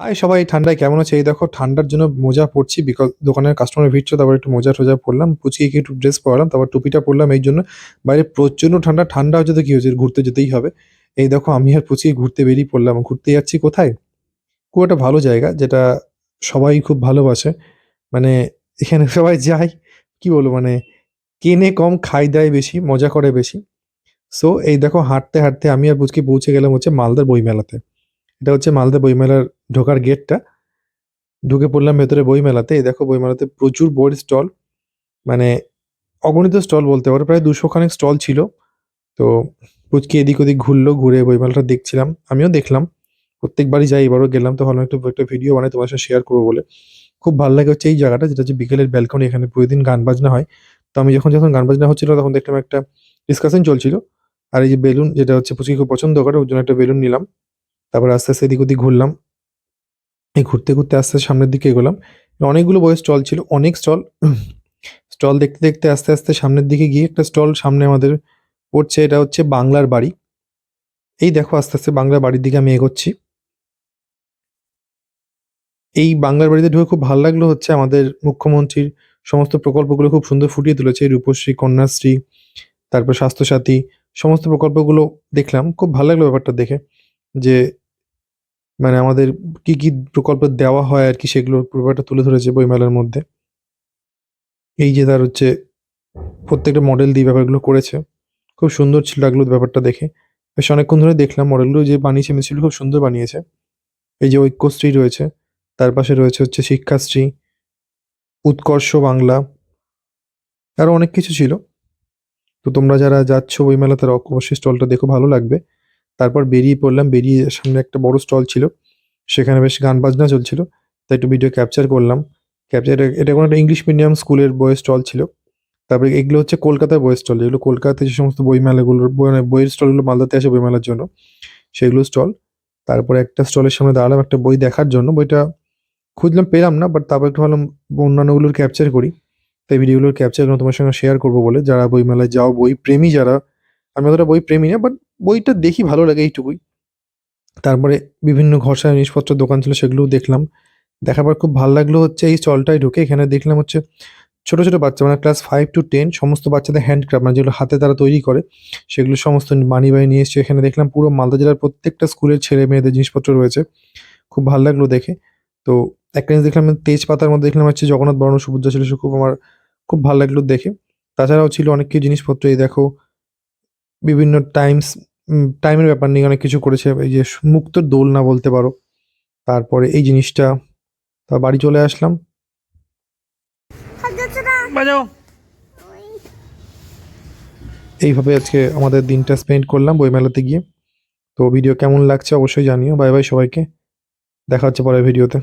High সবাই, ঠান্ডায় কেমন আছে? এই দেখো, ঠান্ডার জন্য মোজা পরছি বিকজ দোকানের কাস্টমার ভিড় তারপর একটু মোজা টোজা পরলাম পুচকিকে একটু ড্রেস পরালাম, তারপর টুপিটা পরলাম, এই জন্য বাইরে প্রচণ্ড ঠান্ডা ঠান্ডা হচ্ছে তো কি হয়েছে? ঘুরতে যেতেই হবে। এই দেখো, আমি আর পুচকি ঘুরতে বেরিয়ে পড়লাম। ঘুরতে যাচ্ছি কোথায়? খুব একটা ভালো জায়গা, যেটা সবাই খুব ভালোবাসে। মানে এখানে সবাই যায়, কি বলব মানে কেনে কম খাই দেয় বেশি, মজা করে বেশি। সো এই দেখো, হাঁটতে হাঁটতে আমি আর পুচকি পৌঁছে গেলাম হচ্ছে মালদার বইমেলাতে। এটা হচ্ছে মালদা বইমেলার ঢোকার গেটটা। ঢুকে পড়লাম ভেতরে বইমেলাতে। এই দেখো বইমেলাতে প্রচুর বইয়ের স্টল মানে অগণিত স্টল বলতে পারো, প্রায় দুশো খানেক স্টল ছিল। তো পুচকি এদিক ওদিক ঘুরলো, ঘুরে বইমেলাটা দেখছিলাম। আমিও দেখলাম। প্রত্যেকবারই যাই, এবারও গেলাম। তো ভালো একটু, একটা ভিডিও বানাই, তোমার সাথে শেয়ার করব বলে। খুব ভালো লাগে হচ্ছে এই জায়গাটা, যেটা হচ্ছে বিকেলের ব্যালকনি এখানে প্রতিদিন গান বাজনা হয়। তো আমি যখন যখন গান বাজনা হচ্ছিল, তখন দেখলাম একটা ডিসকাশন চলছিল। আর এই যে বেলুন, যেটা হচ্ছে পুচকি খুব পছন্দ করে, ওর জন্য একটা বেলুন নিলাম। তারপর আস্তে আস্তে এদিক ওদিক ঘুরলাম। এই ঘুরতে ঘুরতে আস্তে সামনের দিকে এগোলাম। অনেকগুলো বইয়ের স্টল ছিল, অনেক স্টল। স্টল দেখতে দেখতে আস্তে আস্তে সামনের দিকে গিয়ে একটা স্টল সামনে আমাদের পড়ছে, এটা হচ্ছে বাংলার বাড়ি। এই দেখো আস্তে আস্তে বাংলার বাড়ির দিকে আমি এগোচ্ছি। এই বাংলার বাড়িতে ঢুকে খুব ভালো লাগল হচ্ছে আমাদের মুখ্যমন্ত্রীর সমস্ত প্রকল্পগুলো খুব সুন্দর ফুটিয়ে তুলেছে। রূপশ্রী, কন্যাশ্রী, তারপর স্বাস্থ্যসাথী, সমস্ত প্রকল্পগুলো দেখলাম। খুব ভালো লাগল ব্যাপারটা দেখে যে মানে আমাদের কি কি প্রকল্প দেওয়া হয় আর কি সেগুলোর ব্যাপারটা তুলে ধরেছে বইমেলার মধ্যে। এই যে তার হচ্ছে প্রত্যেকটা মডেল দিয়ে ব্যাপারগুলো করেছে। খুব সুন্দর ছিল লাগল ব্যাপারটা দেখে। বেশ অনেকক্ষণ ধরে দেখলাম মডেলগুলো যে বানিয়েছে মিস্ত্রিগুলো খুব সুন্দর বানিয়েছে। এই যে ঐক্যশ্রী রয়েছে, তার পাশে রয়েছে হচ্ছে শিক্ষাশ্রী, উৎকর্ষ বাংলা আরও অনেক কিছু ছিল। তো তোমরা যারা যাচ্ছ বইমেলা তারা অবশ্যই স্টলটা দেখো, ভালো লাগবে। তারপর বেরিয়ে পড়লাম, বেরিয়ে সামনে একটা বড় স্টল ছিল। সেখানে বেশ গান বাজনা চলছিল। তাই একটু ভিডিও ক্যাপচার করলাম। ক্যাপচার এটা কোনো একটা ইংলিশ মিডিয়াম স্কুলের বইয়ের স্টল ছিল। তারপরে এগুলো হচ্ছে কলকাতার বইয়ের স্টল যেগুলো কলকাতাতে যে সমস্ত বই মেলাগুলোর বই- বইয়ের স্টলগুলো মালদাতে আসে বই মেলার জন্য, সেগুলো স্টল তারপরে একটা স্টলের সামনে দাঁড়ালাম একটা বই দেখার জন্য। বইটা খুঁজলাম, পেলাম না বাট তারপর একটু ভাবলাম অন্যান্যগুলোর ক্যাপচার করি। তাই ভিডিওগুলোর ক্যাপচার তোমার সঙ্গে শেয়ার করব বলে। যারা বইমেলায় যাও, বই প্রেমী যারা আমি অতটা বই প্রেমী না বাট বইটা দেখি ভালো লাগে এইটুকুই। তারপরে বিভিন্ন ঘর সাজানোর জিনিসপত্রের দোকান ছিল সেগুলোও দেখলাম। দেখার পর খুব ভালো লাগল হচ্ছে এই স্টলটায় ঢুকে, এখানে দেখলাম হচ্ছে ছোটো ছোটো বাচ্চা মানে ক্লাস ফাইভ টু টেন সমস্ত বাচ্চাদের হ্যান্ডক্রাফট মানে যেগুলো হাতে তারা তৈরি করে, সেগুলো সমস্ত মানি বাড়ি নিয়ে এসছে। এখানে দেখলাম পুরো মালদা জেলার প্রত্যেকটা স্কুলের ছেলে মেয়েদের জিনিসপত্র রয়েছে। খুব ভালো লাগল দেখে। তো একটা জিনিস দেখলাম, তেজপাতার মধ্যে দেখলাম হচ্ছে জগন্নাথ বর্ণ সুভদ্রা ছিল, সে খুব আমার খুব ভালো লাগল দেখে। তাছাড়াও ছিল অনেক কিছু জিনিসপত্র, এই দেখো বিভিন্ন টাইমস টাইমের ব্যাপার নিয়ে অনেক কিছু করেছে। এই যে মুক্তোর দোলনা বলতে পারো। তারপরে এই জিনিসটা তা বাড়ি চলে আসলাম। এইভাবে আজকে আমাদের দিনটা স্পেন্ড করলাম বইমেলাতে গিয়ে। তো ভিডিও কেমন লাগছে অবশ্যই জানিও। বাই বাই সবাইকে। দেখা হচ্ছে পরের ভিডিওতে